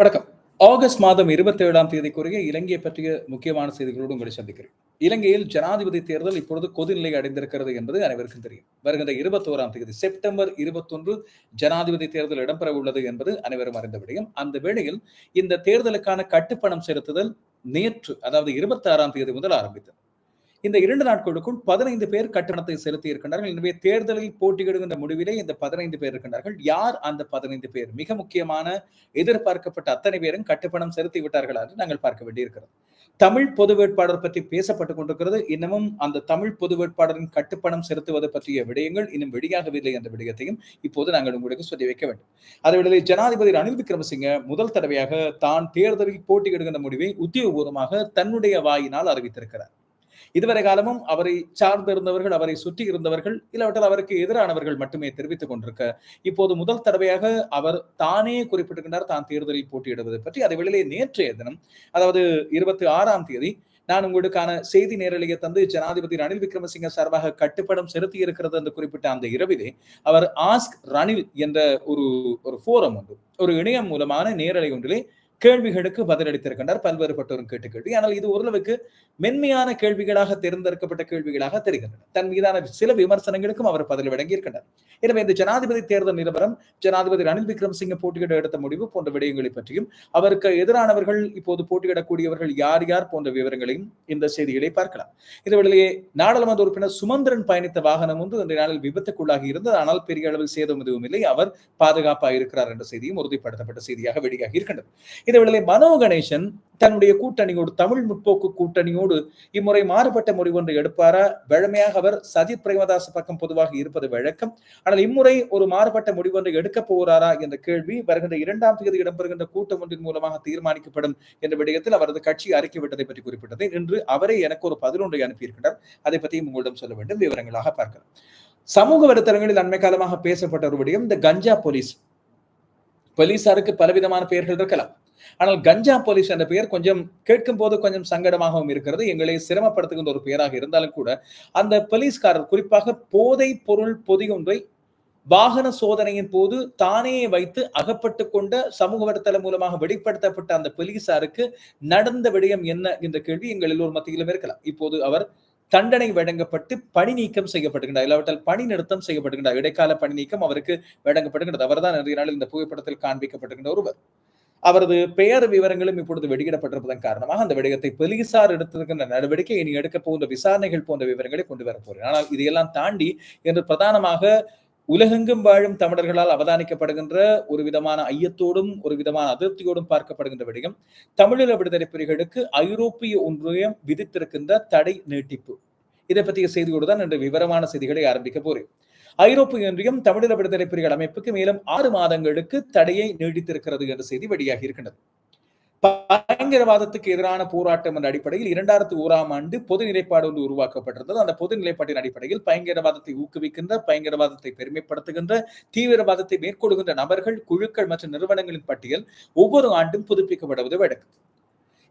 வணக்கம். ஆகஸ்ட் மாதம் இருபத்தி ஏழாம் தேதிக்குரிய இலங்கையை பற்றிய முக்கியமான செய்திகளோடு உங்களை சந்திக்கிறேன். இலங்கையில் ஜனாதிபதி தேர்தல் இப்பொழுது கொதிநிலை அடைந்திருக்கிறது என்பது அனைவருக்கும் தெரியும். வருகின்ற இருபத்தோராம் தேதி செப்டம்பர் இருபத்தொன்று ஜனாதிபதி தேர்தல் இடம்பெற உள்ளது என்பது அனைவரும் அறிந்த விடயம். அந்த வேளையில் இந்த தேர்தலுக்கான கட்டுப்பணம் செலுத்துதல் நேற்று அதாவது இருபத்தி ஆறாம் தேதி முதல் ஆரம்பித்தது. இந்த இரண்டு நாட்களுக்குள் பதினைந்து பேர் கட்டணத்தை செலுத்தி இருக்கின்றார்கள் எனவே தேர்தலில் போட்டியிடுகின்ற முடிவிலே இந்த பதினைந்து பேர் இருக்கின்றார்கள். யார் அந்த பதினைந்து பேர்? மிக முக்கியமான எதிர்பார்க்கப்பட்ட அத்தனை பேரும் கட்டுப்பணம் செலுத்தி விட்டார்களா என்று நாங்கள் பார்க்க வேண்டியிருக்கிறது. தமிழ் பொது வேட்பாளர் பற்றி பேசப்பட்டுக் கொண்டிருக்கிறது. இன்னமும் அந்த தமிழ் பொது வேட்பாளரின் கட்டுப்பணம் செலுத்துவது பற்றிய விடயங்கள் இன்னும் வெளியாகவில்லை என்ற விடயத்தையும் இப்போது நாங்கள் உங்களுக்கு சொல்லி வைக்க வேண்டும். அதேவேளை ஜனாதிபதி ரணில் விக்ரமசிங்க முதல் தடவையாக தான் தேர்தலில் போட்டியிடுகின்ற முடிவை உத்தியோகபூர்வமாக தன்னுடைய வாயினால் அறிவித்திருக்கிறார். இதுவரை காலமும் அவரை சார்ந்திருந்தவர்கள் அவரை சுற்றி இருந்தவர்கள் இல்லாவிட்டால் அவருக்கு எதிரானவர்கள் மட்டுமே தெரிவித்துக் கொண்டிருக்க. இப்போது முதல் தடவையாக அவர் தானே குறிப்பிட்டிருக்கின்றார் தான் தேர்தலில் போட்டியிடுவது பற்றி. அதை வெளியிலே நேற்றைய தினம் அதாவது இருபத்தி ஆறாம் தேதி நான் உங்களுக்கான செய்தி நேரலையை தந்து ஜனாதிபதி ரணில் விக்ரமசிங்க சார்பாக கட்டுப்படம் செலுத்தி இருக்கிறது என்று குறிப்பிட்ட அந்த இரவிலே அவர் ஆஸ்க் ரணில் என்ற ஒரு ஒரு ஃபோரம் உண்டு. ஒரு இணையம் மூலமான நேரலை ஒன்றிலே கேள்விகளுக்கு பதிலளித்திருக்கின்றார் பல்வேறுபட்டோரும் கேட்டு கேள்வி. ஆனால் இது ஓரளவுக்கு மென்மையான கேள்விகளாக தேர்ந்தெடுக்கப்பட்ட கேள்விகளாக தெரிகின்றன. தன் மீதான சில விமர்சனங்களுக்கும் அவர் பதில் வழங்கியிருக்கின்றார் எனவே இந்த ஜனாதிபதி தேர்தல் நிலவரம் ஜனாதிபதி ரணில் விக்ரமசிங்க போட்டியிட எடுத்த முடிவு போன்ற விடயங்களை பற்றியும் அவருக்கு எதிரானவர்கள் இப்போது போட்டியிடக்கூடியவர்கள் யார் யார் போன்ற விவரங்களையும் இந்த செய்திகளை பார்க்கலாம். இதுவெளியே நாடாளுமன்ற உறுப்பினர் சுமந்திரன் பயணித்த வாகனம் ஒன்று இன்றைய நாளில் விபத்துக்குள்ளாகி இருந்தது. ஆனால் பெரிய அளவில் சேதம் எதுவும் இல்லை. அவர் பாதுகாப்பாக இருக்கிறார் என்ற செய்தியும் உறுதிப்படுத்தப்பட்ட செய்தியாக வெளியாகி இருக்கின்றது இதேவேளை மனோ கணேசன் தன்னுடைய கூட்டணியோடு தமிழ் முற்போக்கு கூட்டணியோடு இம்முறை மாறுபட்ட முடிவு ஒன்று எடுப்பாரா? வழமையாக அவர் சஜித் பிரேமதாச பக்கம் பொதுவாக இருப்பது வழக்கம். ஆனால் இம்முறை ஒரு மாறுபட்ட முடிவு ஒன்று எடுக்கப் போகிறாரா என்ற கேள்வி வருகின்ற இரண்டாம் தேதி இடம்பெறுகின்ற கூட்டம் ஒன்றின் மூலமாக தீர்மானிக்கப்படும் என்ற விடயத்தில் அவரது கட்சி அறிக்கை விட்டதை பற்றி குறிப்பிட்டது. இன்று அவரே எனக்கு ஒரு பதினொன்றை அனுப்பியிருக்கிறார் அதை பற்றியும் உங்களிடம் சொல்ல வேண்டும். விவரங்களாக பார்க்கலாம். சமூக வலைத்தளங்களில் அண்மை காலமாக பேசப்பட்ட ஒரு விடயம் இந்த கஞ்சா போலீஸ். போலீசாருக்கு பலவிதமான பெயர்கள் இருக்கலாம். ஆனால் கஞ்சா போலீஸ் என்ற பெயர் கொஞ்சம் கேட்கும் போது கொஞ்சம் சங்கடமாகவும் இருக்கிறது. எங்களை சிரமப்படுத்துகின்ற ஒரு பெயராக இருந்தாலும் கூட அந்த போலீஸ்காரர் குறிப்பாக போதை பொருள் பொதியொன்றை வாகன சோதனையின் போது தானே வைத்து அகப்பட்டு கொண்ட சமூக வலைத்தளம் மூலமாக வெளிப்படுத்தப்பட்ட அந்த போலீசாருக்கு நடந்த விடயம் என்ன என்ற கேள்வி எங்கள் எல்லோர் மத்தியிலும் இருக்கலாம். இப்போது அவர் தண்டனை வழங்கப்பட்டு பணி நீக்கம் செய்யப்படுகின்றார். இல்லாவிட்டால் பணி நிறுத்தம் செய்யப்படுகின்றார். இடைக்கால பணி நீக்கம் அவருக்கு வழங்கப்படுகின்றது. அவர்தான் நிறைய நாளில் இந்த புகைப்படத்தில் காண்பிக்கப்படுகின்ற ஒருவர். அவரது பெயர் விவரங்களும் இப்பொழுது வெளியிடப்பட்டிருப்பதன் காரணமாக அந்த விடயத்தை போலீசார் எடுத்திருக்கின்ற நடவடிக்கை இனி எடுக்க போகின்ற விசாரணைகள் போன்ற விவரங்களை கொண்டு வரப்போகிறேன் ஆனால் இதையெல்லாம் தாண்டி என்று பிரதானமாக உலகெங்கும் வாழும் தமிழர்களால் அவதானிக்கப்படுகின்ற ஒரு விதமான ஐயத்தோடும் ஒரு விதமான அதிருப்தியோடும் பார்க்கப்படுகின்ற விடயம் தமிழீழ விடுதலை புலிகளுக்கு ஐரோப்பிய ஒன்றியம் விதித்திருக்கின்ற தடை நீட்டிப்பு. இதை பற்றிய செய்தியோடு தான் இன்று விவரமான செய்திகளை ஆரம்பிக்க போறேன். ஐரோப்பிய ஒன்றியம் தமிழீழ விடுதலை புலிகள் அமைப்புக்கு மேலும் ஆறு மாதங்களுக்கு தடையை நீடித்திருக்கிறது என்ற செய்தி வெளியாகி இருக்கின்றது. பயங்கரவாதத்துக்கு எதிரான போராட்டம் என்ற அடிப்படையில் இரண்டாயிரத்தி ஓராம் ஆண்டு பொது நிலைப்பாடு ஒன்று உருவாக்கப்பட்டிருந்தது. அந்த பொது நிலைப்பாட்டின் அடிப்படையில் பயங்கரவாதத்தை ஊக்குவிக்கின்ற பயங்கரவாதத்தை பெருமைப்படுத்துகின்ற தீவிரவாதத்தை மேற்கொள்கின்ற நபர்கள் குழுக்கள் மற்றும் நிறுவனங்களின் பட்டியல் ஒவ்வொரு ஆண்டும் புதுப்பிக்கப்படுவது வழக்கு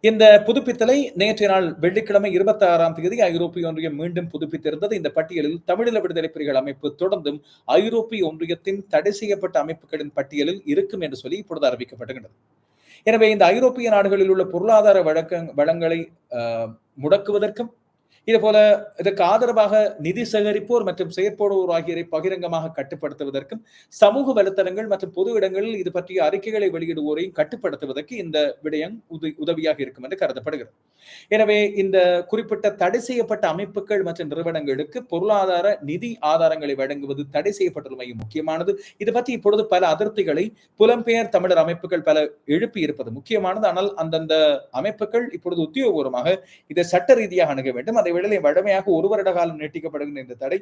இந்த புதுப்பித்தலை நேற்றைய நாள் வெள்ளிக்கிழமை இருபத்தி ஆறாம் தேதி ஐரோப்பிய ஒன்றியம் மீண்டும் புதுப்பித்திருந்தது. இந்த பட்டியலில் தமிழீழ விடுதலை புலிகள் அமைப்பு தொடர்ந்தும் ஐரோப்பிய ஒன்றியத்தின் தடை செய்யப்பட்ட அமைப்புகளின் பட்டியலில் இருக்கும் என்று சொல்லி இப்பொழுது அறிவிக்கப்பட்டுகிறது எனவே இந்த ஐரோப்பிய நாடுகளில் உள்ள பொருளாதார வழக்க வளங்களை முடக்குவதற்கும் இது போல இதற்கு ஆதரவாக நிதி சேகரிப்போர் மற்றும் செயற்படுவோர் ஆகியோரை பகிரங்கமாக கட்டுப்படுத்துவதற்கும் சமூக வலைத்தளங்கள் மற்றும் பொது இடங்களில் இது பற்றிய அறிக்கைகளை வெளியிடுவோரையும் கட்டுப்படுத்துவதற்கு இந்த விடயம் உதவியாக இருக்கும் என்று கருதப்படுகிறது. எனவே இந்த குறிப்பிட்ட தடை செய்யப்பட்ட அமைப்புகள் மற்றும் நிறுவனங்களுக்கு பொருளாதார நிதி ஆதாரங்களை வழங்குவது தடை செய்யப்பட்டுள்ளமை முக்கியமானது. இது பற்றி இப்பொழுது பல அதிருப்திகளை புலம்பெயர் தமிழர் அமைப்புகள் பல எழுப்பி இருப்பது முக்கியமானது. ஆனால் அந்தந்த அமைப்புகள் இப்பொழுது உத்தியோகபூர்வமாக இதை சட்ட ரீதியாக அணுக வேண்டும். அதை விடலை வழமையாக ஒரு வருட காலம் நீட்டிக்கப்படுகின்ற இந்த தடை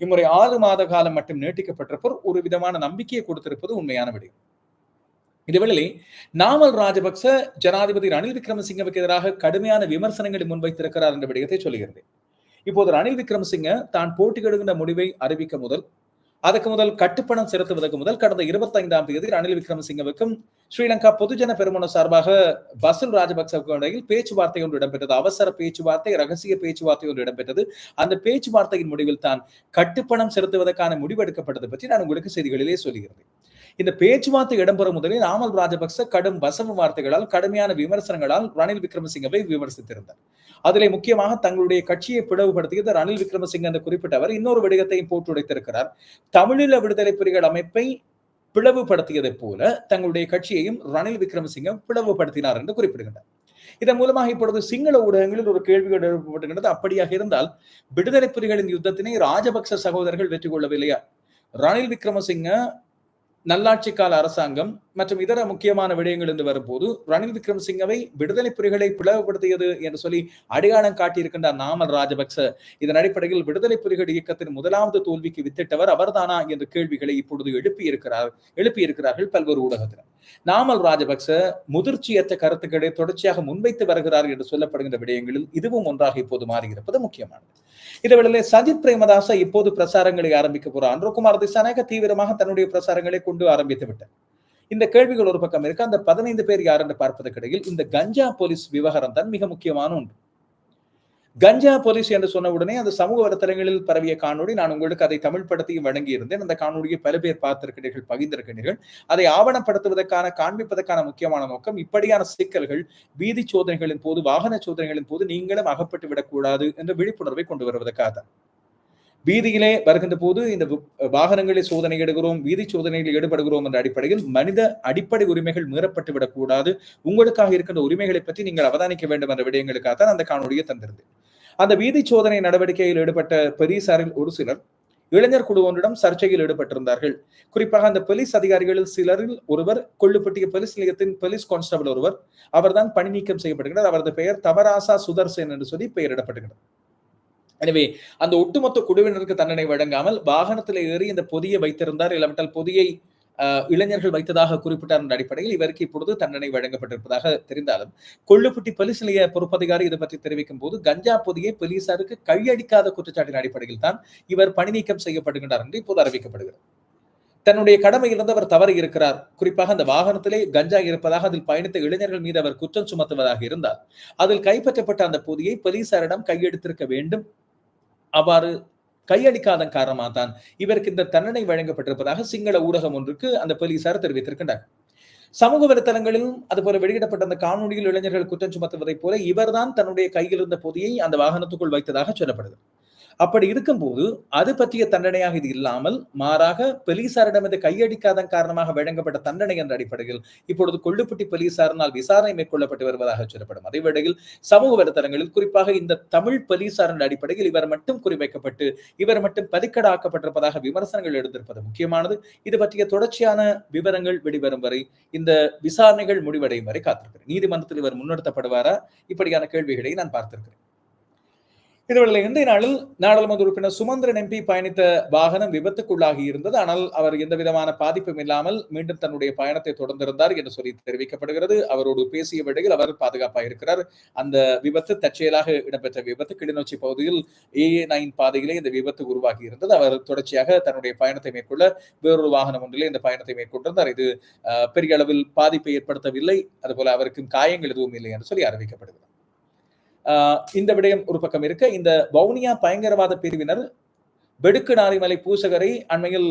இம்முறை ஆறு மாத காலம் மட்டும் நீட்டிக்கப்பட்டிருப்போர் ஒரு விதமான நம்பிக்கையை கொடுத்திருப்பது உண்மையான விடயம். இதுவேளை நாமல் ராஜபக்ச ஜனாதிபதி ரணில் விக்ரமசிங்கவுக்கு எதிராக கடுமையான விமர்சனங்களை முன்வைத்திருக்கிறார் என்ற விடயத்தை சொல்கிறது இப்போது ரணில் விக்ரமசிங்க தான் போட்டியிடுகின்ற முடிவை அறிவிக்க முதல் அதுக்கு முதல் கட்டுப்பணம் செலுத்துவதற்கு முதல் கடந்த இருபத்தி ஐந்தாம் தேதி ரணில் விக்ரமசிங்கவுக்கும் ஸ்ரீலங்கா பொதுஜன பெருமன சார்பாக பசுல் ராஜபக்சவுக்கும் இடையில் பேச்சுவார்த்தை ஒன்று இடம்பெற்றது. அவசர பேச்சுவார்த்தை ரகசிய பேச்சுவார்த்தை ஒன்று இடம்பெற்றது. அந்த பேச்சுவார்த்தையின் முடிவில் தான் கட்டுப்பணம் செலுத்துவதற்கான முடிவு எடுக்கப்பட்டது பற்றி நான் உங்களுக்கு செய்திகளிலே சொல்கிறேன். இந்த பேச்சுவார்த்தை இடம்பெறும் முதலில் ராமல் ராஜபக்ச கடும் வசவு வார்த்தைகளால் கடுமையான விமர்சனங்களால் ரணில் விக்ரமசிங்கவை விமர்சித்திருந்தார். அதிலே முக்கியமாக தங்களுடைய கட்சியை பிளவுபடுத்தியது ரணில் விக்ரமசிங்க என்று குறிப்பிட்டவர் இன்னொரு விடயத்தையும் போட்டுடைத்திருக்கிறார். தமிழீழ விடுதலை புலிகள் அமைப்பை பிளவுபடுத்தியதைப் போல தங்களுடைய கட்சியையும் ரணில் விக்ரமசிங்கம் பிளவுபடுத்தினார் என்று குறிப்பிடுகின்றார். இதன் மூலமாக இப்பொழுது சிங்கள ஊடகங்களில் ஒரு கேள்விகள் எழுப்பப்படுகின்றது அப்படியாக இருந்தால் விடுதலை புலிகளின் யுத்தத்தினை ராஜபக்ச சகோதரர்கள் வெற்றி கொள்ளவில்லையா? ரணில் விக்ரமசிங்க நல்லாட்சி கால அரசாங்கம் மற்றும் இதர முக்கியமான விடயங்கள் என்று வரும்போது ரணில் விக்ரமசிங்கவை விடுதலை புலிகளை பிளவுபடுத்தியது என்று சொல்லி அடையாளம் காட்டியிருக்கின்றார் நாமல் ராஜபக்ச இதன் அடிப்படையில் விடுதலை புலிகள் இயக்கத்தின் முதலாவது தோல்விக்கு வித்திட்டவர் அவர்தானா என்ற கேள்விகளை இப்பொழுது எழுப்பி இருக்கிறார் பல்வேறு ஊடகத்தினர். நாமல் ராஜபக்ச முதிர்ச்சியற்ற கருத்துக்களை தொடர்ச்சியாக முன்வைத்து வருகிறார் என்று சொல்லப்படுகின்ற விடயங்களில் இதுவும் ஒன்றாக இப்போது மாறியிருப்பது முக்கியமானது. இதேவேளை சஜித் பிரேமதாச இப்போது பிரசாரங்களை ஆரம்பிக்க போறார். அன்றகுமார் திசாநாயக தீவிரமாக தன்னுடைய பிரசாரங்களை கொண்டு ஆரம்பித்து விட்டார். இந்த கேள்விகள் ஒரு பக்கம் இருக்கு. அந்த பதினைந்து பேர் யார் என்று பார்ப்பதற்கிடையில் இந்த கஞ்சா போலீஸ் விவகாரம் தான் மிக முக்கியமான ஒன்று. கஞ்சா போலீஸ் என்று சொன்ன உடனே அந்த சமூக வலைத்தளங்களில் பரவிய காணொலி நான் உங்களுக்கு அதை தமிழ் படத்தையும் வழங்கியிருந்தேன். அந்த காணொலியை பல பேர் பார்த்திருக்கிறீர்கள் பகிர்ந்திருக்கிறீர்கள். அதை ஆவணப்படுத்துவதற்கான காண்பிப்பதற்கான முக்கியமான நோக்கம் இப்படியான சிக்கல்கள் வீதி சோதனைகளின் போது வாகன சோதனைகளின் போது நீங்களும் அகப்பட்டு விடக்கூடாது என்ற விழிப்புணர்வை கொண்டு வருவதற்காக தான். வீதியிலே வருகின்ற போது இந்த வாகனங்களில் சோதனை எடுக்கிறோம் வீதி சோதனையில் ஈடுபடுகிறோம் என்ற அடிப்படையில் மனித அடிப்படை உரிமைகள் மீறப்பட்டு விடக்கூடாது. உங்களுக்காக இருக்கின்ற உரிமைகளை பற்றி நீங்கள் அவதானிக்க வேண்டும் என்ற விடயங்களுக்காக தான் அந்த காணொலியை தந்திருந்தேன். அந்த வீதி சோதனை நடவடிக்கையில் ஈடுபட்ட பெரிசாரில் ஒரு சிலர் இளைஞர் குழு ஒன்றிடம் சர்ச்சையில் ஈடுபட்டிருந்தார்கள். குறிப்பாக அந்த போலீஸ் அதிகாரிகளில் சிலரில் ஒருவர் கொள்ளுப்பட்டிய போலீஸ் நிலையத்தின் போலீஸ் கான்ஸ்டபிள் ஒருவர் அவர்தான் பணி நீக்கம் செய்யப்படுகிறார் அவரது பெயர் தவராசா சுதர்சன் என்று சொல்லி பெயரிடப்படுகிறது எனவே அந்த ஒட்டுமொத்த குழுவினருக்கு தண்டனை வழங்காமல் வாகனத்தில் ஏறி இந்த பொதியை வைத்திருந்தார் இல்லாவிட்டால் பொதியை இளைஞர்கள் வைத்ததாக குறிப்பிட்டார் என்ற அடிப்படையில் இவருக்கு இப்பொழுது தண்டனை வழங்கப்பட்டிருப்பதாக தெரிந்தாலும் கொள்ளுப்பட்டி போலீஸ் நிலைய பொறுப்பதிகாரி இதை பற்றி தெரிவிக்கும் போது கஞ்சா பொதியை போலீசாருக்கு கையடிக்காத குற்றச்சாட்டின் அடிப்படையில் தான் இவர் பணி நீக்கம் செய்யப்படுகின்றார் என்று இப்போது அறிவிக்கப்படுகிறது. தன்னுடைய கடமையிலிருந்து அவர் தவறி இருக்கிறார். குறிப்பாக அந்த வாகனத்திலே கஞ்சா இருப்பதாக அதில் பயணித்த இளைஞர்கள் மீது அவர் குற்றம் சுமத்துவதாக இருந்தால் அதில் கைப்பற்றப்பட்ட அந்த பொதியை போலீசாரிடம் கையெடுத்திருக்க வேண்டும் அவ்வாறு கையளிக்காதன் காரணமாக தான் இவருக்கு இந்த தண்டனை வழங்கப்பட்டிருப்பதாக சிங்கள ஊடகம் ஒன்றுக்கு அந்த போலீசார் தெரிவித்திருக்கின்றார் சமூக வலைத்தளங்களிலும் அதுபோல வெளியிடப்பட்ட அந்த காணொலியில் இளைஞர்கள் குற்றம் சுமத்துவதைப் போல இவர்தான் தன்னுடைய கையில் இருந்த பொதியை அந்த வாகனத்துக்குள் வைத்ததாக சொல்லப்படுது அப்படி இருக்கும்போது அது பற்றிய தண்டனையாக இது இல்லாமல் மாறாக போலீசாரிடமிருந்து இது கையடிக்காதன் காரணமாக வழங்கப்பட்ட தண்டனை என்ற அடிப்படையில் இப்பொழுது கொள்ளுப்பட்டி போலீசாரினால் விசாரணை மேற்கொள்ளப்பட்டு வருவதாக சொல்லப்படும். அதே வேளையில் சமூக வலைதளங்களில் குறிப்பாக இந்த தமிழ் போலீசாரின் அடிப்படையில் இவர் மட்டும் குறிவைக்கப்பட்டு இவர் மட்டும் பதிக்கடாக்கப்பட்டிருப்பதாக விமர்சனங்கள் எடுத்திருப்பது முக்கியமானது. இது பற்றிய தொடர்ச்சியான விவரங்கள் வெளிவரும் வரை இந்த விசாரணைகள் முடிவடையும் வரை காத்திருக்கிறேன். நீதிமன்றத்தில் இவர் முன்னெடுத்தப்படுவாரா இப்படியான கேள்விகளை நான் பார்த்திருக்கிறேன். இதுவேளை இன்றைய நாளில் நாடாளுமன்ற உறுப்பினர் சுமந்திரன் எம்பி பயணித்த வாகனம் விபத்துக்குள்ளாகி இருந்தது. ஆனால் அவர் எந்த விதமான பாதிப்பும் இல்லாமல் மீண்டும் தன்னுடைய பயணத்தை தொடர்ந்திருந்தார் என்று சொல்லி தெரிவிக்கப்படுகிறது. அவரோடு பேசிய வேளையில் அவர் பாதுகாப்பாக இருக்கிறார். அந்த விபத்து தற்செயலாக இடம்பெற்ற விபத்து கிளிநொச்சி பகுதியில் ஏ நைன் பாதையிலே இந்த விபத்து உருவாகி இருந்தது. அவர் தொடர்ச்சியாக தன்னுடைய பயணத்தை மேற்கொள்ள வேறொரு வாகனம் ஒன்றிலே இந்த பயணத்தை மேற்கொண்டிருந்தார். இது பெரிய அளவில் பாதிப்பை ஏற்படுத்தவில்லை. அதுபோல அவருக்கு காயங்கள் எதுவும் இல்லை என்று சொல்லி அறிவிக்கப்படுகிறது. இந்த விடயம் ஒரு பக்கம் இருக்க. இந்த வவுனியா பயங்கரவாத பிரிவினர் வெடுக்கு நாரிமலை பூசகரை அண்மையில்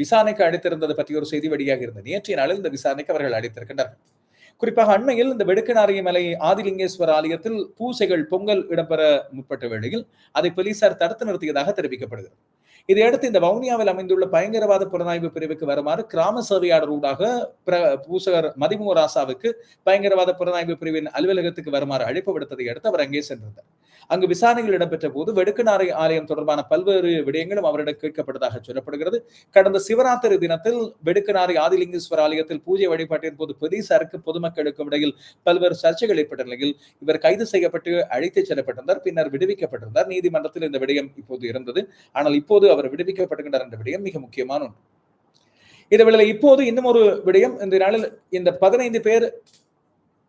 விசாரணைக்கு அழைத்திருந்தது பற்றி ஒரு செய்தி வெளியாக இருந்தது. நேற்றைய நாளில் இந்த விசாரணைக்கு அவர்கள் அழைத்திருக்கின்றனர். குறிப்பாக அண்மையில் இந்த வெடுக்கு மலை ஆதிலிங்கேஸ்வர ஆலயத்தில் பூசைகள் பொங்கல் இடம்பெற முற்பட்ட வேளையில் அதை போலீசார் தடுத்து நிறுத்தியதாக தெரிவிக்கப்படுகிறது. இதையடுத்து இந்த வவுனியாவில் அமைந்துள்ள பயங்கரவாத புலனாய்வு பிரிவுக்கு வருமாறு கிராம சேவையாளர் ஊடாக பூசகர் மதிமுக ராசாவுக்கு பயங்கரவாத புலனாய்வு பிரிவின் அலுவலகத்துக்கு வருமாறு அழைப்பு விடுத்ததை அடுத்து அவர் அங்கே சென்றிருந்தார். அங்கு விசாரணைகள் இடம்பெற்ற போது வெடுக்கநாரை ஆலயம் தொடர்பான பல்வேறு விடயங்களும் அவரிடம் கேட்கப்பட்டதாக சொல்லப்படுகிறது. கடந்த சிவராத்திரி தினத்தில் வெடுக்கநாரை ஆதிலிங்கேஸ்வர ஆலயத்தில் பூஜை வழிபாட்டின் போது போலீசாருக்கு பொதுமக்களுக்கும் இடையில் பல்வேறு சர்ச்சைகள் ஏற்பட்ட நிலையில் இவர் கைது செய்யப்பட்டு அழைத்துச் செல்லப்பட்டிருந்தார். பின்னர் விடுவிக்கப்பட்டிருந்தார். நீதிமன்றத்தில் இந்த விடயம் இப்போது இருந்தது. ஆனால் இப்போது அவர் விடுவிக்கப்படுகின்றார் என்ற விடயம் மிக முக்கியமான ஒன்று. இதேவேளை இப்போது இன்னும் ஒரு விடயம். இந்த நாளில் இந்த பதினைந்து பேர்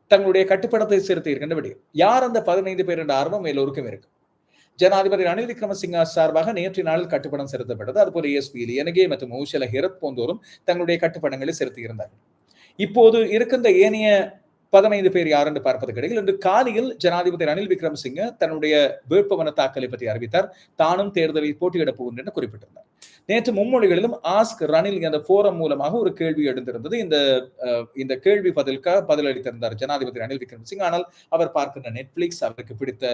தங்களுடைய கட்டுப்படத்தை செலுத்தி இருக்கின்ற யார் அந்த பதினைந்து பேர் என்ற ஆர்வம் எல்லோருக்கும் இருக்கு. ஜனாதிபதி ரணில் விக்ரமசிங்கா சார்பாக நேற்று நாளில் கட்டுப்படம் செலுத்தப்பட்டது. அதுபோல எஸ்பி எனகே மற்றும் ஊசல ஹிரத் போன்றோரும் தங்களுடைய கட்டுப்படங்களை செலுத்தியிருந்தார்கள். இப்போது இருக்கின்ற ஏனைய பதினைந்து பேர் யார் என்று பார்ப்பது கிடையில் இன்று காலையில் ஜனாதிபதி ரணில் விக்ரமசிங்க தன்னுடைய வேட்புமன தாக்கலை பற்றி அறிவித்தார். தானும் தேர்தலில் போட்டியிடப் போகின்றன குறிப்பிட்டிருந்தார். நேற்று மும்மொழிகளிலும் ஆஸ்க் ரணில் என்ற போரம் மூலமாக ஒரு கேள்வி எழுந்திருந்தது. இந்த இந்த கேள்வி பதிலுக்காக பதிலளித்திருந்தார் ஜனாதிபதி ரணில் விக்ரமசிங் ஆனால் அவர் பார்க்கின்ற நெட்ஃபிளிக்ஸ் அவருக்கு பிடித்த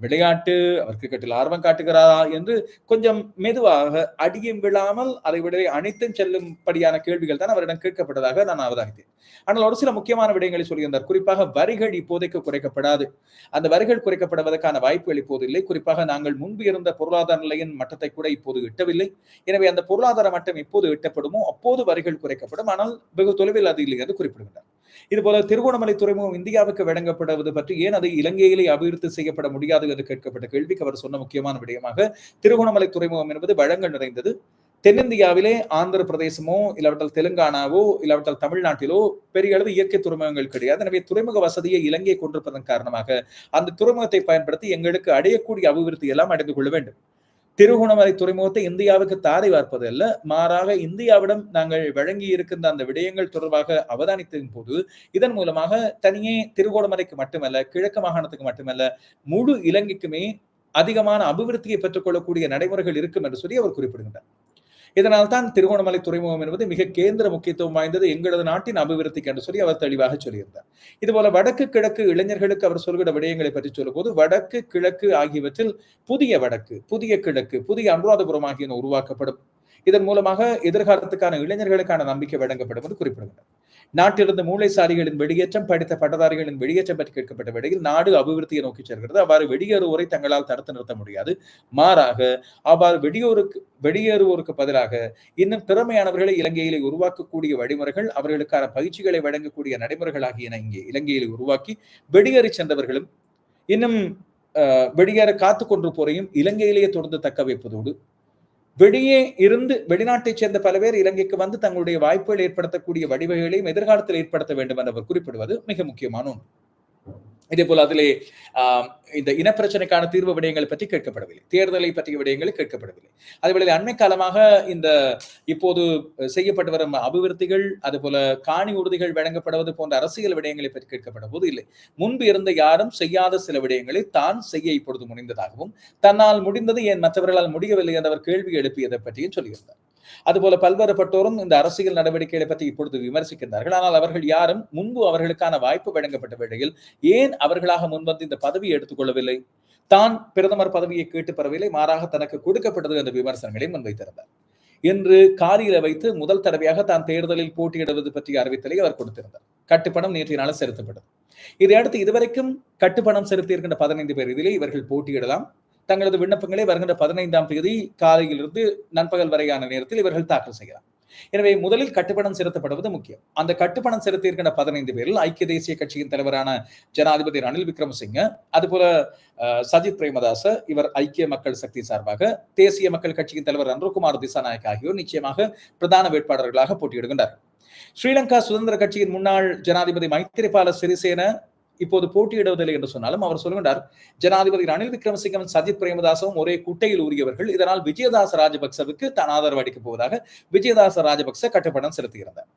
விளையாட்டு அவர் கிரிக்கெட்டில் ஆர்வம் காட்டுகிறாரா என்று கொஞ்சம் மெதுவாக அடியும் விழாமல் அதை விட அனைத்தும் செல்லும்படியான கேள்விகள் தான் அவரிடம் கேட்கப்பட்டதாக நான் அவதானித்தேன். ஆனால் ஒரு சில முக்கியமான விடயங்களை சொல்லியிருந்தார். குறிப்பாக வரிகள் இப்போதைக்கு குறைக்கப்படாது. அந்த வரிகள் குறைக்கப்படுவதற்கான வாய்ப்புகள் இப்போது இல்லை. குறிப்பாக நாங்கள் முன்பு இருந்த பொருளாதார நிலையின் மட்டத்தை கூட இப்போது எட்டவில்லை. எனவே அந்த பொருளாதார மட்டம் எப்போது எட்டப்படுமோ அப்போது வரிகள் குறைக்கப்படும். ஆனால் வெகு தொலைவில் அது இல்லை என்று குறிப்பிடுகின்றார். இதுபோல திருகோணமலை துறைமுகம் இந்தியாவுக்கு வழங்கப்படுவது பற்றி ஏன் அது இலங்கையிலே அபிவிருத்தி செய்யப்பட முடியாது என்று கேட்கப்பட்ட கேள்விக்கு அவர் சொன்ன முக்கியமான விடயமாக திருகோணமலை துறைமுகம் என்பது வழங்கல் நிறைந்தது. தென்னிந்தியாவிலே ஆந்திர பிரதேசமோ இல்லாவிட்டால் தெலுங்கானாவோ இல்லாவிட்டால் தமிழ்நாட்டிலோ பெரிய அளவு இயற்கை துறைமுகங்கள் கிடையாது. எனவே துறைமுக வசதியை இலங்கை கொண்டிருப்பதன் காரணமாக அந்த துறைமுகத்தை பயன்படுத்தி எங்களுக்கு அடையக்கூடிய அபிவிருத்தி எல்லாம் அடைந்து கொள்ள வேண்டும். திருகோணமலை துறைமுகத்தை இந்தியாவுக்கு தாரை வார்ப்பது அல்ல. மாறாக இந்தியாவிடம் நாங்கள் வழங்கி இருக்கின்ற அந்த விடயங்கள் தொடர்பாக அவதானித்தின் போது இதன் மூலமாக தனியே திருகோணமலைக்கு மட்டுமல்ல கிழக்கு மாகாணத்துக்கு மட்டுமல்ல முழு இலங்கைக்குமே அதிகமான அபிவிருத்தியை பெற்றுக்கொள்ளக்கூடிய நடைமுறைகள் இருக்கும் என்று சொல்லி அவர் குறிப்பிடுகின்றார். இதனால் தான் திருகோணமலை துறைமுகம் என்பது மிக கேந்திர முக்கியத்துவம் வாய்ந்தது எங்களது நாட்டின் அபிவிருத்திக்கு என்று சொல்லி அவர் தெளிவாக சொல்லியிருந்தார். இதுபோல வடக்கு கிழக்கு இளைஞர்களுக்கு அவர் சொல்கிற விடயங்களை பற்றி சொல்லும்போது வடக்கு கிழக்கு ஆகியவற்றில் புதிய வடக்கு புதிய கிழக்கு புதிய அனுராதபுரம் ஆகியன உருவாக்கப்படும். இதன் மூலமாக எதிர்காலத்துக்கான இளைஞர்களுக்கான நம்பிக்கை வழங்கப்படும் என்று குறிப்பிடுகிறார் நாட்டிலிருந்து மூளைசாரிகளின் வெளியேற்றம் படித்த பட்டதாரிகளின் வெளியேற்றம் பற்றி கேட்கப்பட்ட வேளையில் நாடு அபிவிருத்தியை நோக்கி செல்கிறது. அவ்வாறு வெளியேறுவோரை தங்களால் தடுத்து நிறுத்த முடியாது. மாறாக அவ்வாறு வெளியூருக்கு வெளியேறுவோருக்கு பதிலாக இன்னும் திறமையானவர்களை இலங்கையிலே உருவாக்கக்கூடிய வழிமுறைகள் அவர்களுக்கான பயிற்சிகளை வழங்கக்கூடிய நடைமுறைகள் ஆகியன இங்கே இலங்கையிலே உருவாக்கி வெளியேறி சென்றவர்களும் இன்னும் வெளியேற காத்து கொண்டு போரையும் இலங்கையிலேயே தொடர்ந்து தக்க வைப்பதோடு வெளியே இருந்து வெளிநாட்டைச் சேர்ந்த பல பேர் இலங்கைக்கு வந்து தங்களுடைய வாய்ப்புகள் ஏற்படுத்தக்கூடிய வடிவங்களையும் எதிர்காலத்தில் ஏற்படுத்த வேண்டும் என்று அவர் குறிப்பிடுவது மிக முக்கியமான ஒன்று. இதே போல அதிலே இந்த இனப்பிரச்சனைக்கான தீர்வு விடயங்களை பற்றி கேட்கப்படவில்லை. தேர்தலை பற்றிய விடயங்கள் கேட்கப்படவில்லை. அதேவேளை அண்மை காலமாக இந்த இப்போது செய்யப்பட்டு வரும் அபிவிருத்திகள் அதுபோல காணி உறுதிகள் வழங்கப்படுவது போன்ற அரசியல் விடயங்களை பற்றி கேட்கப்பட போது இல்லை. முன்பு இருந்த யாரும் செய்யாத சில விடயங்களை தான் செய்ய இப்பொழுது முடிந்ததாகவும் தன்னால் முடிந்தது ஏன் மற்றவர்களால் முடியவில்லை என்றவர் அவர் கேள்வி எழுப்பியதை பற்றியும் சொல்லியிருந்தார். அதுபோல பல்வேறுபட்டோரும் இந்த அரசியல் நடவடிக்கைகளை பற்றி இப்பொழுது விமர்சிக்கின்றார்கள். ஆனால் அவர்கள் யாரும் முன்பு அவர்களுக்கான வாய்ப்பு வழங்கப்பட்ட வேளையில் ஏன் அவர்களாக முன்வந்து இந்த பதவியை எடுத்துக்கொள்ளவில்லை தான் பிரதமர் பதவியை கேட்டு பெறவில்லை மாறாக தனக்கு கொடுக்கப்பட்டது என்ற விமர்சனங்களை முன்வைத்திருந்தார். என்று காரியில வைத்து முதல் தடவையாக தான் தேர்தலில் போட்டியிடுவது பற்றிய அறிவித்தலை அவர் கொடுத்திருந்தார். கட்டுப்பணம் நேற்றைய நாள் செலுத்தப்பட்டது. இதையடுத்து இதுவரைக்கும் கட்டுப்பணம் செலுத்தியிருக்கின்ற பதினைந்து பேர் இதிலே இவர்கள் போட்டியிடலாம். தங்களது விண்ணப்பங்களை வருகின்ற பதினைந்தாம் தேதி காலையிலிருந்து நண்பகல் வரையான நேரத்தில் இவர்கள் தாக்கல் செய்யலாம். எனவே முதலில் கட்டுப்பணம் செலுத்தப்படுவது முக்கியம். அந்த கட்டுப்பணம் செலுத்தியிருக்கின்ற பதினைந்து பேரில் ஐக்கிய தேசிய கட்சியின் தலைவரான ஜனாதிபதி ரணில் விக்ரமசிங்க அதுபோல சஜித் பிரேமதாச இவர் ஐக்கிய மக்கள் சக்தி சார்பாக தேசிய மக்கள் கட்சியின் தலைவர் அன்ருகுமார் திசாநாயக் ஆகியோர் நிச்சயமாக பிரதான வேட்பாளர்களாக போட்டியிடுகின்றனர். ஸ்ரீலங்கா சுதந்திர கட்சியின் முன்னாள் ஜனாதிபதி மைத்திரிபால சிறிசேன இப்போது போட்டியிடுவதில்லை என்று சொன்னாலும் அவர் சொல்லுகின்றார் ஜனாதிபதி ரணில் விக்ரமசிங்கம் சஜித் பிரேமதாசவும் ஒரே குட்டையில் உரியவர்கள் இதனால் விஜயதாச ராஜபக்சவுக்கு தான் ஆதரவு அளிக்கப் போவதாக விஜயதாச ராஜபக்ச கட்டுப்படம் செலுத்துகிறார்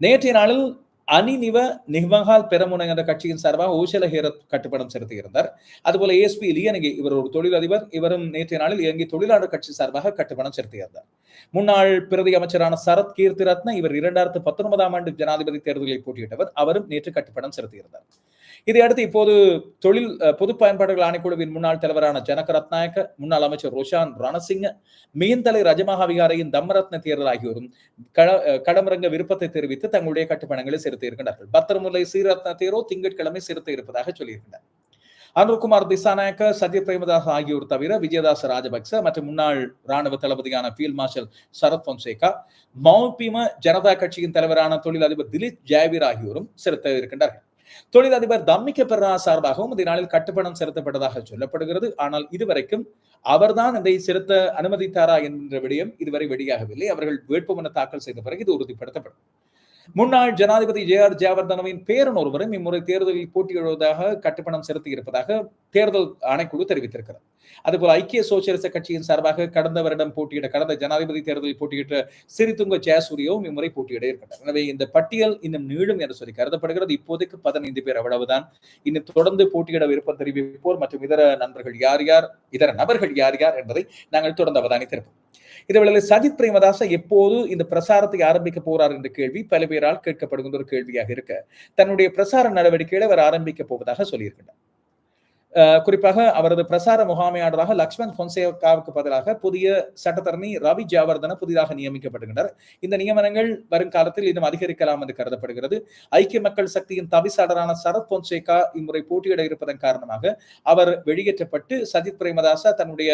நேற்றைய நாளில் அணிநிவ நிவகால் பெரமுனை என்ற கட்சியின் சார்பாக ஊசல ஹேரத் கட்டுப்படம் செலுத்தியிருந்தார் அதுபோல ஏஎஸ்பி லியனகி இவர் ஒரு தொழிலதிபர் இவரும் நேற்றைய நாளில் இலங்கை தொழிலாளர் கட்சி சார்பாக கட்டுப்படம் செலுத்தியிருந்தார் முன்னாள் பிரதி அமைச்சரான சரத் கீர்த்தி ரத்ன இவர் இரண்டாயிரத்து பத்தொன்பதாம் ஆண்டு ஜனாதிபதி தேர்தலில் போட்டியிட்டவர் அவரும் நேற்று கட்டுப்படம் செலுத்தியிருந்தார் இதையடுத்து இப்போது தொழில் பொது பயன்பாடுகள் ஆணைக்குழுவின் முன்னாள் தலைவரான ஜனக ரத்நாயக்க முன்னாள் அமைச்சர் ரோஷான் ரணசிங்க மீன்தலை ரஜமகாவிகாரையின் தம்மரத்ன தேர்தல் ஆகியோரும் களமிறங்க விருப்பத்தை தெரிவித்து தங்களுடைய கட்டுப்பணங்களை செலுத்தி இருக்கின்றார்கள். பத்திரமுல்லை சீரத்ன தேரோ திங்கட்கிழமை செலுத்த இருப்பதாக சொல்லியிருக்கிறார் அனுர்குமார் திசாநாயக்க சத்ய பிரேமதாஸ் ஆகியோர் தவிர விஜயதாச ராஜபக்ச மற்றும் முன்னாள் ராணுவ தளபதியான ஃபீல்ட் மார்ஷல் சரத் பொன்சேகா மௌபிம ஜனதா கட்சியின் தலைவரான தொழிலதிபர் திலீப் ஜாவீர் ஆகியோரும் செலுத்த இருக்கின்றார்கள். தொழிலதிபர் தம்மிக்க பெர்ரா சார்பாகவும் இந்த நாளில் கட்டுப்பணம் செலுத்தப்பட்டதாக சொல்லப்படுகிறது. ஆனால் இதுவரைக்கும் அவர்தான் இதை செலுத்த அனுமதித்தாரா என்ற விடயம் இதுவரை வெளியாகவில்லை. அவர்கள் வேட்புமனு தாக்கல் செய்த பிறகு இது உறுதிப்படுத்தப்படும். முன்னாள் ஜனாதிபதி ஜே ஆர் ஜெயவர்தனவின் பேரன் ஒருவரும் இம்முறை தேர்தலில் போட்டியிடுவதாக கட்டுப்பணம் செலுத்தி இருப்பதாக தேர்தல் ஆணைக்குழு தெரிவித்திருக்கிறது. அதுபோல ஐக்கிய சோசியலிச கட்சியின் சார்பாக கடந்த வருடம் போட்டியிட கடந்த ஜனாதிபதி தேர்தலில் போட்டியிட்ட சிறிதுங்க ஜெயசூரியோவும் இம்முறை போட்டியிட இருக்கின்றனர் எனவே இந்த பட்டியல் இன்னும் நீளும் என்று சொல்லி கருதப்படுகிறது. இப்போதைக்கு பதினைந்து பேர் அவ்வளவுதான். இன்னும் தொடர்ந்து போட்டியிட விருப்பம் தெரிவிப்போர் மற்றும் இதர நண்பர்கள் யார் யார் இதர நபர்கள் யார் யார் என்பதை நாங்கள் தொடர்ந்து அவதானித்திருப்போம். இதேவேளை சஜித் பிரேமதாச எப்போது இந்த பிரசாரத்தை ஆரம்பிக்க போறார் என்ற கேள்வி பல பேரால் கேட்கப்படுகின்ற ஒரு கேள்வியாக இருக்க தன்னுடைய பிரசார நடவடிக்கைகளை அவர் ஆரம்பிக்க போவதாக சொல்லியிருக்கிறார் குறிப்பாக அவரது பிரசார முகாமையாளராக லக்ஷ்மண் பொன்சேகாவுக்கு பதிலாக புதிய சட்டத்தரணி ரவி ஜாவர்தன புதிதாக நியமிக்கப்படுகின்றனர். இந்த நியமனங்கள் வருங்காலத்தில் இன்னும் அதிகரிக்கலாம் என்று கருதப்படுகிறது. ஐக்கிய மக்கள் சக்தியின் தவிசாளரான சரத் பொன்சேகா இம்முறை போட்டியிட இருப்பதன் காரணமாக அவர் வெளியேற்றப்பட்டு சஜித் பிரேமதாசா தன்னுடைய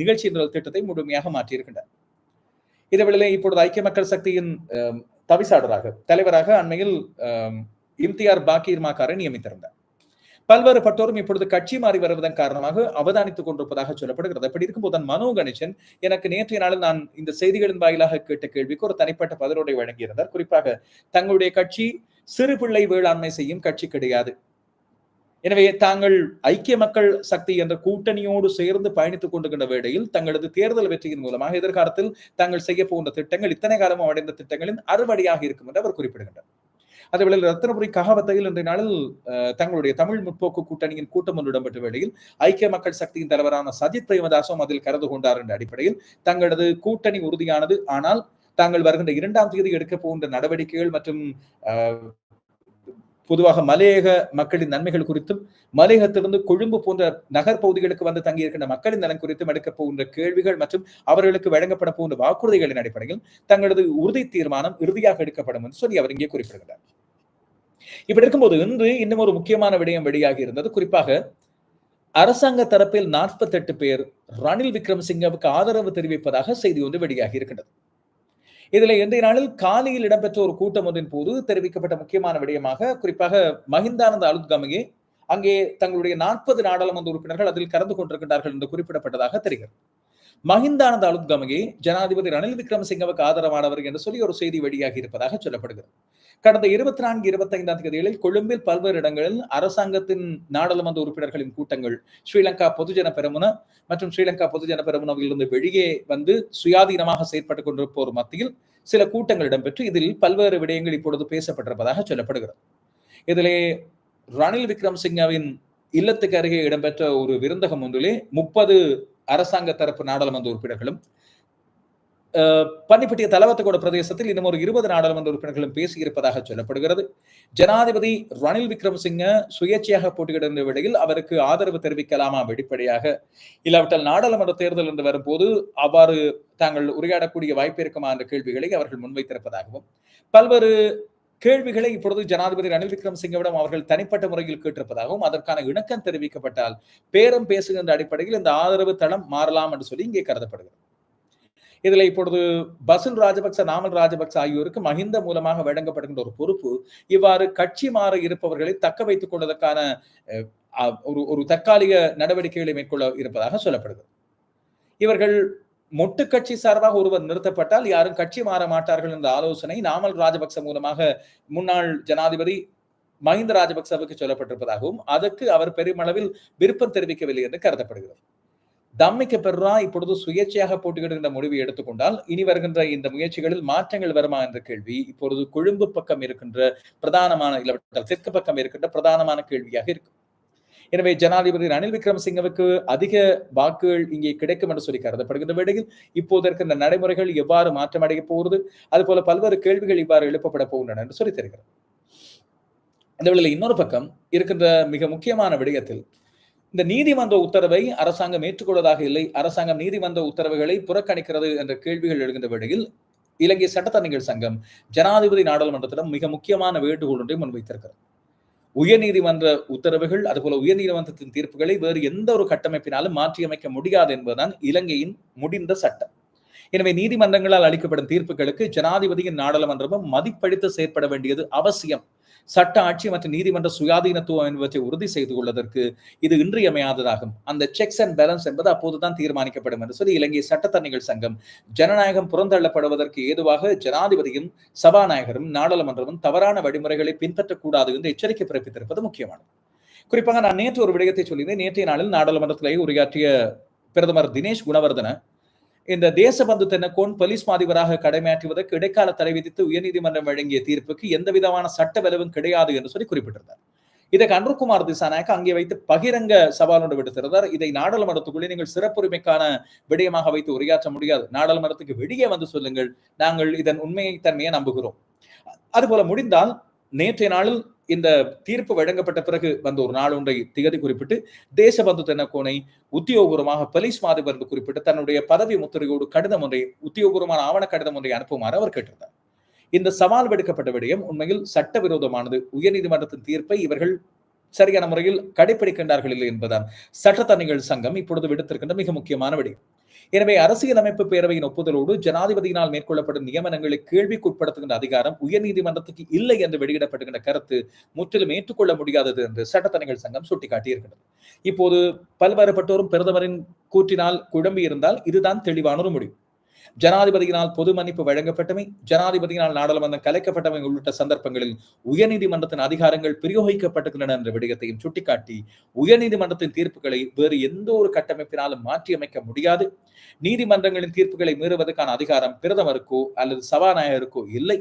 நிகழ்ச்சி நிரல் திட்டத்தை முழுமையாக மாற்றியிருக்கின்றார். இதேவேளை இப்பொழுது ஐக்கிய மக்கள் சக்தியின் தவிசாளராக தலைவராக அண்மையில் இம்தியார் பாக்கீர் மாக்காரை நியமித்திருந்தார். பல்வேறு பட்டோரும் இப்பொழுது கட்சி மாறி வருவதன் காரணமாக அவதானித்துக் கொண்டிருப்பதாக சொல்லப்படுகிறது. அப்படி இருக்கும்போது மனோ கணேசன் எனக்கு நேற்றைய நாளில் நான் இந்த செய்திகளின் வாயிலாக கேட்ட கேள்விக்கு ஒரு தனிப்பட்ட பதிலோடை வழங்கியிருந்தார். குறிப்பாக தங்களுடைய கட்சி சிறு பிள்ளை வேளாண்மை செய்யும் கட்சி கிடையாது. எனவே தாங்கள் ஐக்கிய மக்கள் சக்தி என்ற கூட்டணியோடு சேர்ந்து பயணித்துக் கொண்டிருக்கின்ற வேளையில் தங்களது தேர்தல் வெற்றியின் மூலமாக எதிர்காலத்தில் தாங்கள் செய்ய போன்ற திட்டங்கள் இத்தனை காலமும் அடைந்த திட்டங்களின் அறுவடையாக இருக்கும் என்று அவர் குறிப்பிடுகின்றார். அதேவேளை ரத்னபுரி ககாவத்தையில் இன்றைய நாளில் தங்களுடைய தமிழ் முற்போக்கு கூட்டணியின் கூட்டம் ஒன்று இடம்பெற்ற வேளையில் ஐக்கிய மக்கள் சக்தியின் தலைவரான சஜித் பிரேமதாசும் அதில் கலந்து கொண்டார் என்ற அடிப்படையில் தங்களது கூட்டணி உறுதியானது. ஆனால் தாங்கள் வருகின்ற இரண்டாம் தேதி எடுக்க போகின்ற நடவடிக்கைகள் மற்றும் பொதுவாக மலையக மக்களின் நன்மைகள் குறித்தும் மலையகத்திலிருந்து கொழும்பு போன்ற நகர் பகுதிகளுக்கு வந்து தங்கியிருக்கின்ற மக்களின் நலன் குறித்தும் எடுக்க போகின்ற கேள்விகள் மற்றும் அவர்களுக்கு வழங்கப்பட போகின்ற வாக்குறுதிகளின் அடிப்படையில் தங்களது உறுதி தீர்மானம் இறுதியாக எடுக்கப்படும் என்று சொல்லி அவர் இங்கே குறிப்பிடுகிறார். இப்படி இருக்கும்போது இன்று இன்னும் ஒரு முக்கியமான விடயம் வெளியாகி இருந்தது. குறிப்பாக அரசாங்க தரப்பில் நாற்பத்தி எட்டு பேர் ரணில் விக்ரமசிங்கவுக்கு ஆதரவு தெரிவிப்பதாக செய்தி ஒன்று வெளியாகி இருக்கின்றது. இதுல இன்றைய நாளில் காலையில் இடம்பெற்ற ஒரு கூட்டம் ஒன்றின் போது தெரிவிக்கப்பட்ட முக்கியமான விடயமாக குறிப்பாக மஹிந்தானந்த அலுத்கமையே அங்கே தங்களுடைய நாற்பது நாடாளுமன்ற உறுப்பினர்கள் அதில் கலந்து கொண்டிருக்கின்றார்கள் என்று குறிப்பிடப்பட்டதாக தெரிகிறது. மஹிந்தானந்த அலுத்கமகே ஜனாதிபதி ரணில் விக்ரமசிங்கவுக்கு ஆதரவானவர் என்று சொல்லி ஒரு செய்தி வெளியாகி இருப்பதாக சொல்லப்படுகிறது. கடந்த இருபத்தி நான்கு இருபத்தைந்தாம் தேதிகளில் கொழும்பில் பல்வேறு இடங்களில் அரசாங்கத்தின் நாடாளுமன்ற உறுப்பினர்களின் கூட்டங்கள் ஸ்ரீலங்கா பொதுஜன பெருமுன மற்றும் ஸ்ரீலங்கா பொதுஜன பெருமுனவிலிருந்து வெளியே வந்து சுயாதீனமாக செயற்பட்டுக் கொண்டிருப்போர் மத்தியில் சில கூட்டங்கள் இடம்பெற்று இதில் பல்வேறு விடயங்கள் இப்பொழுது பேசப்பட்டிருப்பதாக சொல்லப்படுகிறது. இதிலே ரணில் விக்ரம்சிங்கவின் இல்லத்துக்கு அருகே இடம்பெற்ற ஒரு விருந்தகம் ஒன்றிலே முப்பது அரசாங்க தரப்பு நாடாளுமன்ற உறுப்பினர்களும் பன்னிப்பட்டிய தலவத்தகோட பிரதேசத்தில் இன்னும் ஒரு இருபது நாடாளுமன்ற உறுப்பினர்களும் பேசியிருப்பதாக சொல்லப்படுகிறது. ஜனாதிபதி ரணில் விக்ரமசிங்க சுயேட்சையாக போட்டியிடுகின்ற வேளையில் அவருக்கு ஆதரவு தெரிவிக்கலாமா வெளிப்படையாக? இல்லாவிட்டால் நாடாளுமன்ற தேர்தல் என்று வரும்போது அவ்வாறு தாங்கள் உரையாடக்கூடிய வாய்ப்பு இருக்குமா என்ற கேள்விகளை அவர்கள் முன்வைத்திருப்பதாகவும் பல்வேறு கேள்விகளை இப்பொழுது ஜனாதிபதி ரணில் விக்ரமசிங்கவிடம் அவர்கள் தனிப்பட்ட முறையில் கேட்டிருப்பதாகவும் அதற்கான இணக்கம் தெரிவிக்கப்பட்டால் பேரம் பேசுகின்ற அடிப்படையில் இந்த ஆதரவு தளம் மாறலாம் என்று சொல்லி இங்கே கருதப்படுகிறது. இதுல இப்பொழுது பசுல் ராஜபக்ச நாமல் ராஜபக்ச ஆகியோருக்கு மஹிந்த மூலமாக வழங்கப்படுகின்ற ஒரு பொறுப்பு இவ்வாறு கட்சி மாற இருப்பவர்களை தக்க வைத்துக் கொள்வதற்கான ஒரு ஒரு தற்காலிக நடவடிக்கைகளை மேற்கொள்ள இருப்பதாக சொல்லப்படுகிறது. இவர்கள் மொட்டு கட்சி சார்பாக ஒருவர் நிறுத்தப்பட்டால் யாரும் கட்சி மாற மாட்டார்கள் என்ற ஆலோசனை நாமல் ராஜபக்ச மூலமாக முன்னாள் ஜனாதிபதி மஹிந்த ராஜபக்சவுக்கு சொல்லப்பட்டிருப்பதாகவும் அதற்கு அவர் பெருமளவில் விருப்பம் தெரிவிக்கவில்லை என்று கருதப்படுகிறது. தம்மிக்க பெர்ரா இப்பொழுது சுயேட்சையாக போட்டியிடுகின்ற முடிவை எடுத்துக்கொண்டால் இனி வருகின்ற இந்த முயற்சிகளில் மாற்றங்கள் வருமா என்ற கேள்வி இப்பொழுது கொழும்பு பக்கம் இருக்கின்ற பிரதானமான இல்லாவிட்டால் தெற்கு பக்கம் இருக்கின்ற பிரதானமான கேள்வியாக இருக்கும். எனவே ஜனாதிபதி ரணில் விக்ரமசிங்கவுக்கு அதிக வாக்குகள் இங்கே கிடைக்கும் என்று சொல்லி கருதப்படுகின்ற வேளையில் இப்போது இருக்கின்ற நடைமுறைகள் எவ்வாறு மாற்றமடைய போகிறது? அது போல பல்வேறு கேள்விகள் இவ்வாறு எழுப்பப்பட போகின்றன என்று சொல்லி தெரிகிறது. இந்த வேளையில் இன்னொரு பக்கம் இருக்கின்ற மிக முக்கியமான விடயத்தில் இந்த நீதிமன்ற உத்தரவை அரசாங்கம் ஏற்றுக்கொள்வதாக இல்லை அரசாங்கம் நீதிமன்ற உத்தரவுகளை புறக்கணிக்கிறது என்ற கேள்விகள் எழுகின்ற வேளையில் இலங்கை சட்டத்தரணிகள் சங்கம் ஜனாதிபதி நாடாளுமன்றத்திடம் மிக முக்கியமான வேண்டுகோள் ஒன்றை முன்வைத்திருக்கிறது. உயர்நீதிமன்ற உத்தரவுகள் அதுபோல உயர்நீதிமன்றத்தின் தீர்ப்புகளை வேறு எந்த ஒரு கட்டமைப்பினாலும் மாற்றியமைக்க முடியாது என்பதுதான் இலங்கையின் முடிந்த சட்டம். எனவே நீதிமன்றங்களால் அளிக்கப்படும் தீர்ப்புகளுக்கு ஜனாதிபதியின் நாடாளுமன்றமும் மதிப்பளித்து செயற்பட வேண்டியது அவசியம். சட்ட ஆட்சி மற்றும் நீதிமன்ற சுயாதீனத்துவம் என்பவற்றை உறுதி செய்து கொள்வதற்கு இது இன்றியமையாததாகும். அந்த செக்ஸ் அண்ட் பேலன்ஸ் என்பது அப்போதுதான் தீர்மானிக்கப்படும் என்று சொல்லி இலங்கை சட்டத்தரணிகள் சங்கம் ஜனநாயகம் புறந்தள்ளப்படுவதற்கு ஏதுவாக ஜனாதிபதியும் சபாநாயகரும் நாடாளுமன்றமும் தவறான வழிமுறைகளை பின்பற்றக்கூடாது என்று எச்சரிக்கை பிறப்பித்திருப்பது முக்கியமானது. குறிப்பாக நான் நேற்று ஒரு விடயத்தை சொல்லியிருந்தேன். நேற்றைய நாளில் நாடாளுமன்றத்திலேயே உரையாற்றிய பிரதமர் தினேஷ் குணவர்தன இந்த தேசபந்து தென்னக்கோன் போலீஸ் மாதிபராக கடமையாற்றுவதற்கு இடைக்கால தடை விதித்து உயர்நீதிமன்றம் வழங்கிய தீர்ப்புக்கு எந்த விதமான சட்ட விளைவும் கிடையாது என்று சொல்லி குறிப்பிட்டிருந்தார். இதற்கு அன்ருகுமார் திசாநாயக் அங்கே வைத்து பகிரங்க சவாலோடு விடுத்திருந்தார். இதை நாடாளுமன்றத்துக்குள்ளே நீங்கள் சிறப்புரிமைக்கான விடயமாக வைத்து உரையாற்ற முடியாது. நாடாளுமன்றத்துக்கு வெளியே வந்து சொல்லுங்கள். நாங்கள் இதன் உண்மையை தன்மையை நம்புகிறோம். அதுபோல முடிந்தால் நேற்றைய நாளில் இந்த தீர்ப்பு வழங்கப்பட்ட பிறகு வந்த ஒரு நாள் ஒன்றை திகதி குறிப்பிட்டு தேசபந்து தென்னக்கோனை உத்தியோகபூர்வமாக போலீஸ் மாதிபர் என்று குறிப்பிட்டு தன்னுடைய பதவி முத்திரையோடு கடிதம் ஒன்றை உத்தியோகபூர்வமான ஆவண கடிதம் ஒன்றை அனுப்புமாறு அவர் கேட்டிருந்தார். இந்த சவால் விடுக்கப்பட்ட விடயம் உண்மையில் சட்டவிரோதமானது. உயர்நீதிமன்றத்தின் தீர்ப்பை இவர்கள் சரியான முறையில் கடைபிடிக்கின்றார்கள் இல்லை என்பதால் சட்டத்தணிகள் சங்கம் இப்பொழுது விடுத்திருக்கின்ற மிக முக்கியமான விடயம். எனவே அரசியலமைப்பு பேரவையின் ஒப்புதலோடு ஜனாதிபதியினால் மேற்கொள்ளப்படும் நியமனங்களை கேள்விக்குட்படுத்துகின்ற அதிகாரம் உயர்நீதிமன்றத்துக்கு இல்லை என்று வெளியிடப்படுகின்ற கருத்து முற்றிலும் ஏற்றுக்கொள்ள முடியாதது என்று சட்டத்தணிகள் சங்கம் சுட்டிக்காட்டியிருக்கிறது. இப்போது பல்வேறுபட்டோரும் பிரதமரின் கூற்றினால் குழம்பி இருந்தால் இதுதான் தெளிவான ஒரு முடிவு. ஜனாதிபதியினால் பொது மன்னிப்பு வழங்கப்பட்டமை ஜனாதிபதியினால் நாடாளுமன்றம் கலைக்கப்பட்டமை உள்ளிட்ட சந்தர்ப்பங்களில் உயர்நீதிமன்றத்தின் அதிகாரங்கள் பிரயோகிக்கப்பட்டுள்ளன என்ற விடயத்தையும் சுட்டிக்காட்டி உயர்நீதிமன்றத்தின் தீர்ப்புகளை வேறு எந்த ஒரு கட்டமைப்பினாலும் மாற்றியமைக்க முடியாது. நீதிமன்றங்களின் தீர்ப்புகளை மீறுவதற்கான அதிகாரம் பிரதமருக்கோ அல்லது சபாநாயகருக்கோ இல்லை.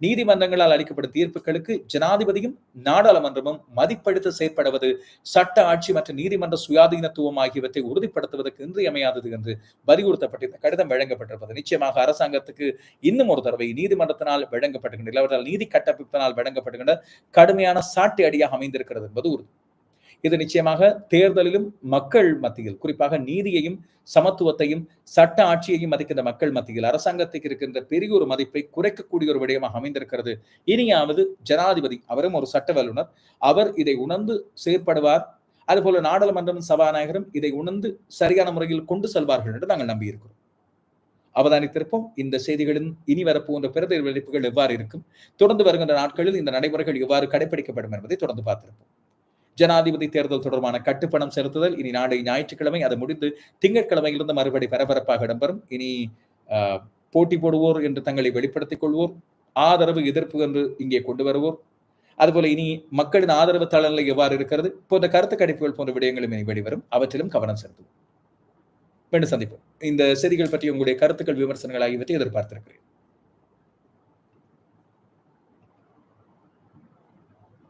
நீதிமன்றங்களால் அளிக்கப்படும் தீர்ப்புகளுக்கு ஜனாதிபதியும் நாடாளுமன்றமும் மதிப்படுத்த செயற்படுவது சட்ட ஆட்சி மற்றும் நீதிமன்ற சுயாதீனத்துவம் ஆகியவற்றை உறுதிப்படுத்துவதற்கு இன்றியமையாதது என்று வலியுறுத்தப்பட்டிருந்த கடிதம் வழங்கப்பட்டிருப்பது. நிச்சயமாக அரசாங்கத்துக்கு இன்னும் ஒரு தடவை நீதிமன்றத்தினால் வழங்கப்படுகின்ற இல்லாவிட்டால் நீதி கட்டமைப்பினால் வழங்கப்படுகின்ற கடுமையான சாட்டு அடியாக அமைந்திருக்கிறது என்பது உறுதி. இது நிச்சயமாக தேர்தலிலும் மக்கள் மத்தியில் குறிப்பாக நீதியையும் சமத்துவத்தையும் சட்ட ஆட்சியையும் மதிக்கின்ற மக்கள் மத்தியில் அரசாங்கத்துக்கு இருக்கின்ற பெரிய ஒரு மதிப்பை குறைக்கக்கூடிய ஒரு விடயமாக அமைந்திருக்கிறது. இனியாவது ஜனாதிபதி அவரும் ஒரு சட்ட வல்லுநர் அவர் இதை உணர்ந்து செயற்படுவார். அதுபோல நாடாளுமன்றம் சபாநாயகரும் இதை உணர்ந்து சரியான முறையில் கொண்டு செல்வார்கள் என்று நாங்கள் நம்பியிருக்கிறோம். அவதானித்திருப்போம். இந்த செய்திகளின் இனி வரப்போன்ற பிரதேர் வெளிப்புகள் எவ்வாறு இருக்கும் தொடர்ந்து வருகின்ற நாட்களில் இந்த நடைமுறைகள் எவ்வாறு கடைபிடிக்கப்படும் என்பதை தொடர்ந்து பார்த்திருப்போம். ஜனாதிபதி தேர்தல் தொடர்பான கட்டுப்பணம் செலுத்துதல் இனி நாளை ஞாயிற்றுக்கிழமை அது முடிந்து திங்கட்கிழமையிலிருந்து மறுபடி பரபரப்பாக இடம்பெறும். இனி போட்டி போடுவோர் என்று தங்களை வெளிப்படுத்திக் கொள்வோர் ஆதரவு எதிர்ப்பு என்று இங்கே கொண்டு வருவோர். அதுபோல இனி மக்களின் ஆதரவு தளநிலை எவ்வாறு இருக்கிறது போன்ற கருத்து கணிப்புகள் போன்ற விடயங்களும் இனி வெளிவரும். அவற்றிலும் கவனம் செலுத்துவோம். மீண்டும் சந்திப்போம். இந்த செய்திகள் பற்றி உங்களுடைய கருத்துக்கள் விமர்சனங்கள் ஆகியவற்றை எதிர்பார்த்திருக்கிறேன்.